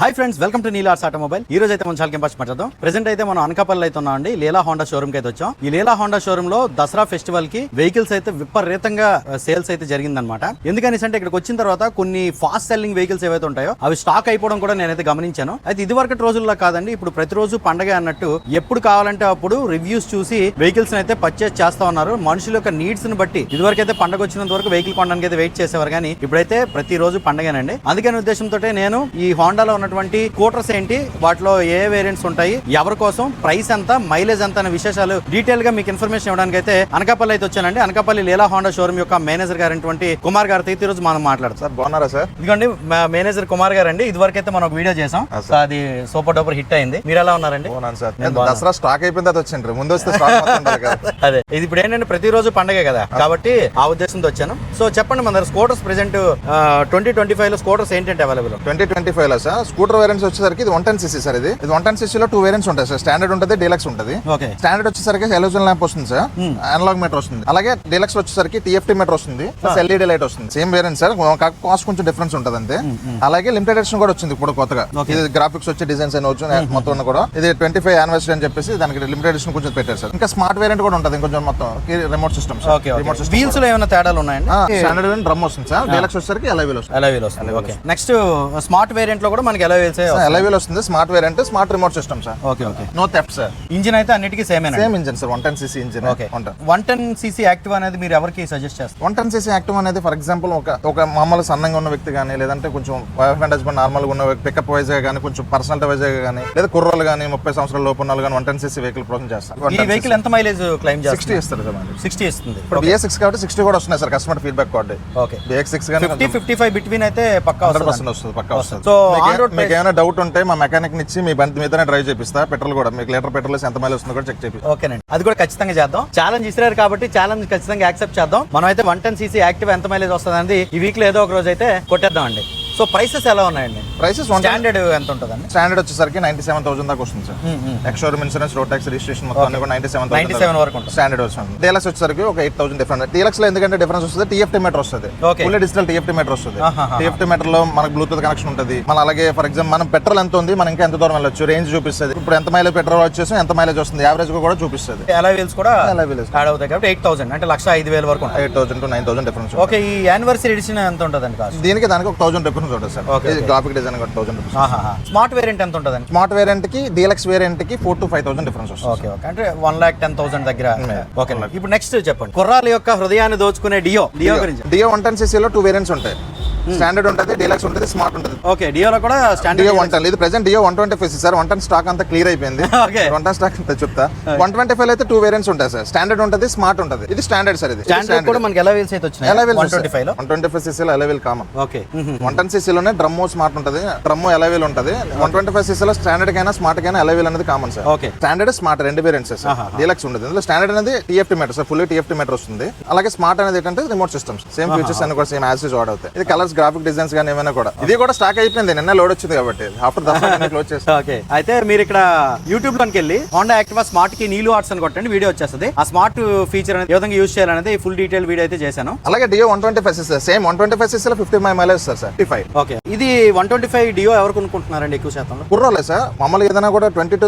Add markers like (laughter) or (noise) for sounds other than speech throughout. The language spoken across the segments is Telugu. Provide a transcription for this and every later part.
Hi friends welcome to Neelars automobile ఈ రోజు అయితే మనం చాలా కెంపస్ మాట్లాడదాం. ప్రెసెంట్ అయితే మనం అనకాపల్లి అయితే ఉన్నాం అండి. లీలా హోండా షోరూమ్కి అయితే వచ్చాం. ఈ లీలా హోండా షోరూమ్లో దసరా ఫెస్టివల్కి వెహికల్స్ అయితే విపరీతంగా సేల్స్ అయితే జరిగిందనమాట ఎందుకని అంటే ఇక్కడికి వచ్చిన తర్వాత కొన్ని ఫాస్ట్ సెల్లింగ్ వెహికల్స్ ఏవైతే ఉంటాయో అవి స్టాక్ అయిపోవడం కూడా నేనైతే గమనించాను. అయితే ఇది వరకటి రోజుల్లో కాదండి ఇప్పుడు ప్రతిరోజు పండగ అన్నట్టు ఎప్పుడు కావాలంటే అప్పుడు రివ్యూస్ చూసి వెహికల్స్ అయితే పర్చేస్ చేస్తా ఉన్నారు. మనుషుల యొక్క నీడ్స్ని బట్టి. ఇదివరకు అయితే పండగ వచ్చినంత వరకు వెహికల్ కొనడానికి అయితే వెయిట్ చేసేవారు కానీ ఇప్పుడైతే ప్రతిరోజు పండగనండి. అందుకని ఉద్దేశంతో నేను ఈ హోండాలో ఉన్నటువంటి స్కూటర్స్ ఏంటి? వాటిలో ఏ వేరియంట్స్ ఉంటాయి? ఎవరి కోసం? ప్రైస్ ఎంత? మైలేజ్ ఎంత? అనే విశేషాలు డీటెయిల్గా మీకు ఇన్ఫర్మేషన్ ఇవ్వడానికి అయితే అనకాపల్లి అయితే వచ్చానండి. అనకాపల్లి లీలా హోండా షోరూమ్ యొక్క మేనేజర్ గారైనటువంటి కుమార్ గారితో ఈ రోజు మనం మాట్లాడతాం. సార్ బాగున్నారా సార్? ఇదిగోండి మేనేజర్ కుమార్ గారు అండి ఇదివరకు అయితే మనం ఒక వీడియో చేసాం. అది సూపర్ డూపర్ హిట్ అయింది. మీరు ఎలా ఉన్నారండి. దసరా స్టాక్ అయిపోయింది అది వచ్చిండ్రు. ముందు వస్తే (laughs) అదే. ఇది ఇప్పుడు ఏంటంటే ప్రతిరోజు పండగే కదా. కాబట్టి ఆ ఉద్దేశంతో వచ్చాను. సో చెప్పండి మన స్కూటర్స్ ప్రెసెంట్ ట్వంటీ ట్వంటీ ఫైవ్లో స్కూటర్స్ ఏంటంటే అవైలబుల్ ట్వంటీ ట్వంటీ ఫైవ్లో సార్ స్కూటర్ వేరియంట్స్ వచ్చేసరికి ఇది వన్ టెన్ సీసీ సార్ ఇది. ఇది వన్ టెన్ సీసీలో టూ వేరియంట్స్ ఉంటాయి సార్. స్టాండర్డ్ ఉంటుంది డీలక్స్ ఉంటుంది. స్టాండర్డ్ వచ్చేసరికి హెలోజన్ ల్యాంప్ వస్తుంది సార్. అనలాగ్ మీటర్ వస్తుంది. అలాగే డీలక్స్ వచ్చేసరికి టీఎఫ్టీ మీటర్ వస్తుంది. ప్లస్ ఎల్ఈడి లైట్ వస్తుంది. Same variant sir. కాస్ట్ కొంచెం డిఫరెన్స్ ఉంటుంది అంతే. అలాగే లిమిటెడ్ ఎడిషన్ కూడా వచ్చింది ఇప్పుడు కొత్తగా. ఇది గ్రాఫిక్స్ వచ్చే డిజైన్స్ అని వచ్చి మొత్తం కూడా. ఇది ట్వంటీ ఫైవ్ యానివర్సరీ అని చెప్పేసి దానికి లిమిటెడ్ ఎడిషన్ కొంచెం పెట్టారు సార్. ఇంకా స్మార్ట్ వేరియంట్ కూడా ఉంటుంది కొంచెం మొత్తం. రిమోట్ సిస్టమ్ రిమోట్ సిస్టమ్ వీల్స్లో ఏమైనా తేడాలు ఉన్నాయండి? స్టాండర్డ్ డ్రమ్ వస్తుంది సార్. డీలక్స్ వచ్చేసరికి ఎలవీల్ వస్తుంది. ఎలవీల్ వస్తుంది. ఓకే నెక్స్ట్ స్మార్ట్ వేరియంట్లో కూడా మనకి ఎలవీల్స్ ఎలవీల్ వస్తుంది? Smart variant smart remote system sir. Okay okay. No theft sir. Engine అయితే అన్నిటికీ same same engine sir one ten CC engine okay. One ten CC active అనేది మీరు ఎవరికి సజెస్ట్ చేస్తారు? వన్ టెన్ సీసీ యాక్టివ్ అనేది ఫర్ ఎగ్జాంపుల్ ఒక ఒక మామూలు సన్నంగా ఉన్న వ్యక్తి కానీ లేదంటే కొంచెం వైఫ్ అండ్ హస్బెండ్ నార్మల్గా ఉన్న పికప్ వైజ్ కానీ కొంచెం పర్సనల్ వైజ్గా కానీ లేదా కుర్రోలు కానీ ముప్పై సంవత్సరాల లోపు ఉన్న కానీ one ten CC vehicle process చేస్తారు. ఈ వెహికల్ ఎంత మైలేజ్ క్లైమ్ సిక్స్టీ చేస్తుంది ఇస్తారు సార్. సిక్స్టీ ఇస్తుంది. ఇప్పుడు బిఎస్ సిక్స్ కాబట్టి సిక్స్టీ కూడా వస్తున్నాయి sir customer feedback card okay BS six కానీ ఫిఫ్టీ ఫిఫ్టీ ఫైవ్ బిట్వీన్ అయితే పక్కా హండ్రెడ్ వస్తుంది పర్సెంట్ వస్తుంది పక్కా వస్తుంది. మీకు on-road ఏ- మీకు ఏమైనా డౌట్ ఉంటే మా మెకానిక్ ఇచ్చి మీ బండి మీదనే డ్రైవ్ చేపిస్తా. పెట్రోల్ కూడా. మీకు లీటర్ పెట్రోల్ ఎంత మైలేజ్ వస్తుందో కూడా చెక్ చేపిస్తా ఓకేనండి. అది కూడా ఖచ్చితంగా చేద్దాం. ఛాలెంజ్ ఇస్తారు కాబట్టి ఛాలెంజ్ ఖచ్చితంగా యాక్సెప్ట్ చేద్దాం. మనం అయితే వన్ టెన్ సీసీ యాక్టివ్ ఎంత మైలేజ్ వస్తుంది అనేది ఈ వీక్లో ఏదో ఒక రోజు అయితే కొట్టేద్దాం అండి సో ప్రైసెస్ ఎలా ఉన్నాయండి? ప్రైసెస్ స్టాండర్డ్ ఎంత ఉంటుందండి? స్టాండర్డ్ వచ్చేసరికి నైన్టీ సెవెన్ థౌసండ్ దాకా వస్తుంది sir. Ex showroom insurance road tax registration మొత్తం అన్ని కూడా నైన్టీ సెవెన్ నైన్టీ సెవెన్ వరకు స్టాండర్డ్ వస్తుంది. డీలక్స్ వచ్చేసరికి ఒక ఎయిట్ థౌసండ్ డిఫరెంట్ డీలక్స్లో ఎందుకంటే డిఫరెన్స్ వస్తుంది టీఎఫ్టీ మీటర్ వస్తుంది. ఫుల్ డిజిటల్ టీఎఫ్టీ మీటర్ వస్తుంది. టీఎఫ్టీ మీటర్లో మనకు బ్లూటూత్ కనెక్షన్ ఉంటుంది. మన అలాగే ఫర్ ఎగ్జాంపుల్ మనం పెట్రోల్ ఎంత ఉంది మనం ఇంకా ఎంత దూరం వెళ్ళొచ్చు రేంజ్ చూపిస్తుంది. ఇప్పుడు ఎంత మైలేజ్ పెట్రోల్ వచ్చేసి ఎంత మైలేజ్ వస్తుంది యావరేజ్ కూడా చూపిస్తుంది. ఎలా వీల్స్ కూడా Alloy wheels. యాడ్ అవుతాయి కాబట్టి ఎయిట్ థౌసండ్ అంటే లక్ష ఐదు వేల వరకు eight thousand to nine thousand difference okay ఈ యానివర్సరీ ఎడిషన్ ఎంత ఉంటుందండి దీనికి దానికి ఒక థౌసండ్ డిఫరెన్స్ ఉంటుంది sir. Graphic design thousand rupees smart variant ఎంత ఉంటుందండి? స్మార్ట్ వేరియంట్కి deluxe వేరియంట్కి four to five thousand difference వస్తుంది. Okay okay. అంటే వన్ లాక్ టెన్ థౌసండ్ దగ్గర. Yeah. ఓకే. ఇప్పుడు నెక్స్ట్ చెప్పండి. కుర్రాల యొక్క హృదయాన్ని దోచుకునే డియో. డియో గురించి. డియో వన్ టెన్ సీసీలో టూ వేరియంట్స్ ఉంటాయి. స్టాండర్డ్ ఉంటుంది డీలక్స్ ఉంటుంది స్మార్ట్ ఉంటుంది. ఓకే డియోలో కూడా డియో స్టాండర్డ్ వన్ టెన్ ఇది present Dio one twenty five sir one ten stock అంతా క్లియర్ అయిపోయింది. (laughs) వన్ టెన్ స్టాక్ అంతా చెప్తా. వన్ ట్వంటీ ఫైవ్ అయితే టూ వేరియంట్స్ ఉంటాయి సార్. స్టాండర్డ్ ఉంటుంది స్మార్ట్ ఉంటుంది. ఇది స్టాండర్డ్ సార్ ఇది. స్టాండర్డ్ కూడా మనకి ఎలా వీల్స్ అయితే వచ్చినాయి? వన్ ట్వంటీ ఫైవ్లో? One twenty five సీసీలో alloy wheel common okay. One ten సీసీలోనే drum smart ఉంటుంది డ్రమ్ ఎలవెల్ ఉంటుంది. వన్ ట్వంటీ ఫైవ్ సీసీలో స్టాండర్డ్ కైనా స్మార్ట్ కైనా ఎలవెల్ అనేది common sir. Okay. Standard smart రెండు వేరియంట్స్ సార్. డీలక్స్ ఉంటుంది. ఇందులో స్టాండర్డ్ అనేది TFT meter sir. Full TFT meter వస్తుంది. అలాగే స్మార్ట్ అనేది ఏంటంటే రిమోట్ సిస్టమ్స్ సేమ్ ఫీచర్స్ అన్ని కూడా సేమ్ యాజ్ వాడ్ అవుతాయి. ఇది కలర్స్ గ్రాఫిక్ డిజైన్స్ కానీ ఏమైనా కూడా. ఇది కూడా స్టాక్ అయిపోయింది నిన్న లోడ్ వచ్చింది కాబట్టి. ఆఫ్టర్ దసరా క్లోజ్ చేస్తాం. ఓకే అయితే మీరు ఇక్కడ యూట్యూబ్లోకి వెళ్ళి హోండా యాక్టివా స్మార్ట్కి నీలు ఆర్ట్స్ అని కొట్టండి వీడియో వచ్చేస్తుంది. ఆ స్మార్ట్ ఫీచర్ అనేది ఏ విధంగా యూజ్ చేయాలనేది ఫుల్ డీటెయిల్ వీడియో అయితే చేశాను. అలాగే Dio one twenty five same one twenty five సీసీలో fifty mileage sir sir. Five okay ఇది వన్ ట్వంటీ ఫైవ్ డియో ఎవరు కొనుక్కుంటున్నారండి ఎక్కువ శాతంలో? కుర్రోలే సార్. మమ్మల్ని ఏదైనా కూడా twenty to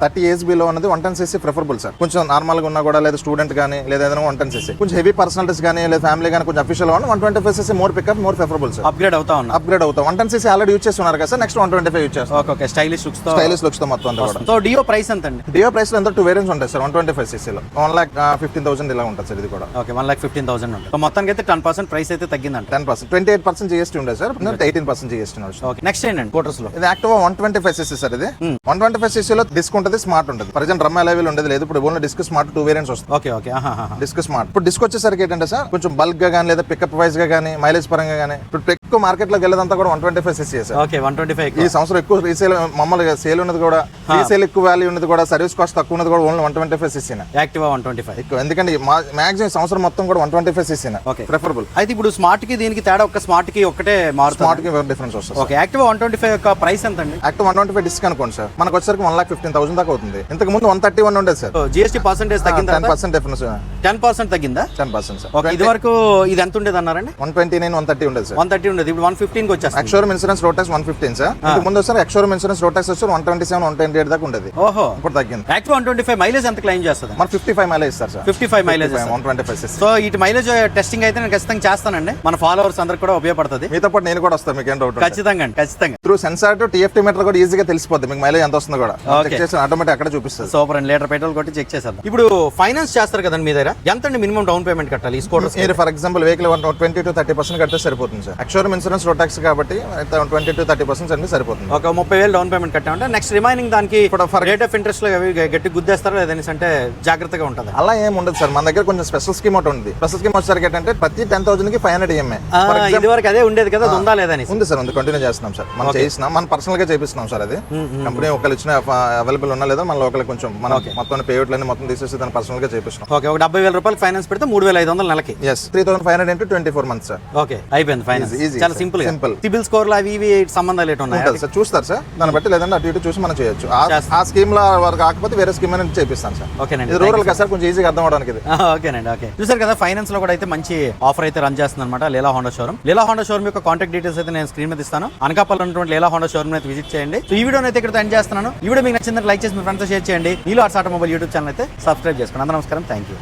thirty age below ఉన్నది one ten CC preferable sir. కొంచెం నార్మల్గా ఉన్నా కూడా లేదా స్టూడెంట్ కానీ లేదా ఏదైనా వన్ టెన్ సీసీ కొంచెం హెవీ పర్సనాలిటీస్ కానీ లేదా ఫ్యామిలీ కానీ కొంచెం official one one twenty five CC more pickup more preferable sir. Upgrade అవుతా ఉన్నా అప్గ్రేడ్ అవుతాం. One ten CC already use చేస్తున్నారు కదా sir. Next one twenty five use చేస్తాం ఓకే ఓకే స్టైలిష్ లుక్స్తో స్టైలిష్ లుక్స్తో మొత్తం అంతా కూడా. సో డియో ప్రైస్ ఎంత అండి డియో ప్రైస్లో ఎంత టూ వేరియంట్స్ ఉంటాయి సార్ వన్ ట్వంటీ ఫైవ్ సీసీలో వన్ లాక్ ఫిఫ్టీన్ థౌసండ్ ఇలా ఉంటుంది సార్ ఇది కూడా. Okay one lakh fifteen thousand ఉంటుంది. మొత్తానికి అయితే టెన్ పర్సెంట్ ప్రైస్ అయితే తగ్గిందంట. Ten percent twenty eight percent GST ఉండేది sir. Eighteen percent GST okay next ఏంటండి? కోటర్స్లో. ఇది Activa one twenty five CC sir ఇది. వన్ ట్వంటీ ఫైవ్ సీసీలో డిస్క్ ఉంటుంది స్మార్ట్ ఉంటుంది. ఫర్ ఎగ్జాంపుల్ రమ్మ లెవెల్ ఉండేది లేదు ఇప్పుడు only disc smart two variants వస్తుంది ఓకే ఓకే డిస్క్ స్మార్ట్ ఇప్పుడు డిస్క్ వచ్చేసరికి ఏంటంటే సార్ కొంచెం బల్క్గా కానీ లేదా పికప్ వైజ్గా కానీ మైలేజ్ పరంగా కానీ ఇప్పుడు ఎక్కువ మార్కెట్లోకి వెళ్ళేదంతా కూడా one twenty five CC sir. Okay one twenty five ఈ సంవత్సరం ఎక్కువ రీసేల్ మామూలుగా సేల్ ఉన్నది కూడా రీసేల్ ఎక్కువ వాల్యూ ఉన్నది కూడా సర్వీస్ కాస్ట్ తక్కువ ఉన్నది కూడా ఓన్లీ వన్ ట్వంటీ ఫైవ్ సీసీనే యాక్టివా వన్ ట్వంటీ ఫైవ్. ఎక్కువ. ఎందుకంటే మాక్సిమం సంవత్సరం మొత్తం కూడా వన్ ట్వంటీ ఫైవ్ సీసీనే Okay. ప్రిఫరబుల్ అయితే ఇప్పుడు స్మార్ట్కి దీనికి తేడా ఒక స్మార్ట్కి ఒకటే మారుతుంది. స్మార్ట్కి డిఫరెన్స్ వస్తుంది okay Activa one twenty five యొక్క ప్రైస్ ఎంత అండి Activa one twenty five disc అనుకోండి సార్. మనకు వచ్చేసరికి వన్ లాక్ ఫిఫ్టీన్ థౌసండ్ దాకా అవుతుంది. ఇంతకు ముందు వన్ థర్టీ వన్ ఉండేది సార్. జిఎస్టీ పర్సెంటేజ్ టెన్ తగ్గిందా పర్సెంట్ డిఫరెన్స్ టెన్ పర్సెంట్ తగ్గిందా? Ten percent sir. ఓకే ఇది వరకు ఇది ఎంత ఉండేది అన్నారండి? One twenty nine one thirty ఉండేది సార్. వన్ థర్టీ ఉండేది. ఇప్పుడు వన్ ఫిఫ్టీన్కి వచ్చేస్తుంది. Ex showroom insurance road tax one fifteen sir ముందు sir ex showroom insurance road tax వచ్చి one twenty seven one twenty eight దాకా ఉండేది. ఓహో. ఇప్పుడు తగ్గింది. Activa one twenty five mileage ఎంత క్లైమ్ చేస్తుంది? మన fifty five mileage sir fifty five mileage one twenty five so ఇటు మైలేజ్ టెస్టింగ్ అయితే నేను ఖచ్చితంగా చేస్తానండి. మన ఫాలోవర్స్ అందరికి కూడా ఉపయోగపడుతుంది. మీతో పాటు నేను కూడా వస్తాను మీకు ఏం డౌట్ ఖచ్చితంగా అండి ఖచ్చితంగా. Through sensor to TFT meter కూడా ఈజీగా తెలిసిపోద్ది. మీకు మైలేజ్ ఎంత వస్తుందో కూడా. చెక్ చేసి ఆటోమేటిక్ అక్కడ చూపిస్తుంది. సూపర్ అండి. లీటర్ పెట్రోల్ కొట్టి చెక్ చేసేద్దాం. ఇప్పుడు ఫైనాన్స్ చేస్తారు కదండి మీ దగ్గర. ఎంత మినిమం డౌన్ పేమెంట్ కట్టాలి ఈ స్కూటర్స్ మీరు for example vehicle one twenty to thirty percent కడితే సరిపోతుంది sir ex showroom insurance road tax కాబట్టి ట్వంటీ టు థర్టీ పర్సెంట్ అంటే సరిపోతుంది. ఒక ముప్పై వేలు డౌన్ పేమెంట్ కట్టామంటే నెక్స్ట్ రిమైనింగ్ దానికి for- రేట్ ఆఫ్ ఇంట్రెస్ట్లో గట్టి గుద్దేస్తారా లేదని అంటే జాగ్రత్తగా ఉంటుంది. అలా ఏం ఉండదు సార్. మన దగ్గర కొంచెం స్పెషల్ స్కీమ్ ఒకటి ఉంది. స్పెషల్ స్కీమ్ వచ్చేసరికి ఏంటంటే ప్రతి టెన్ థౌసండ్కి ఫైవ్ హండ్రెడ్ ఈఎంఐ ఇది వరకు అదే ఉండేది కదా ఉందా లేదని ఉంది సార్ ఉంది. కంటిన్యూ చేస్తున్నాం సార్. మనం చేస్తున్నాం మనం పర్సనల్గా చేపిస్తున్నాం సార్ అది. కంపెనీ ఒకళ్ళు ఇచ్చిన అవైలబుల్ ఉన్నా లేదా మన లోకల్ కొంచెం మనం మొత్తం పేమెంట్లన్నీ మొత్తం తీసేసి దాన్ని పర్సనల్గా చేపిస్తున్నాం. ఓకే ఒక డెబ్బై వేల రూపాయలు ఫైనాన్స్ పెడితే మూడు వేల ఐదు వందలు నెలకి. Yes three thousand five hundred into twenty four months sir okay అయిపోయింది ఫైనాన్స్ easy, చాలా. Simple Simple. సిబిల్ స్కోర్లు అవి ఇవి సంబంధాలు ఉన్నాయి? ఉంటుంది సార్. చూస్తారు సార్. దాన్ని బట్టి లేదంటే అటు ఇటు చూసి మనం చేయొచ్చు. ఆ- స్కీమ్లో వరకు కాకపోతే వేరే స్కీమ్ అనేది చేపిస్తాను సార్. ఓకేనండి. ఇది రూరల్ కదా సార్. కొంచెం ఈజీగా అర్థం అవడానికి ఇది. ఆ, (laughs) ఓకేనండి ఓకే. చూసారు కదా ఫైనాన్స్లో కూడా అయితే మంచి ఆఫర్ అయితే రన్ చేస్తుంది అనమాట Leela Honda showroom Leela Honda showroom యొక్క కాంటాక్ట్ డీటెయిల్స్ అయితే నేను స్క్రీన్ మీద ఇస్తాను. అనకాపల్లి ఉన్నటువంటి లీలా హోండా షోరూమ్ అయితే విజిట్ చేయండి. సో ఈ వీడియో అయితే ఇక్కడ ఎండ్ చేస్తున్నాను. ఈ వీడియో మీకు నచ్చిందని లైక్ చేసి మీ ఫ్రెండ్స్ షేర్ చేయండి. Neelo arts automobile YouTube channel అయితే సబ్స్క్రైబ్ చేసుకోండి. అందరూ నమస్కారం. Thank you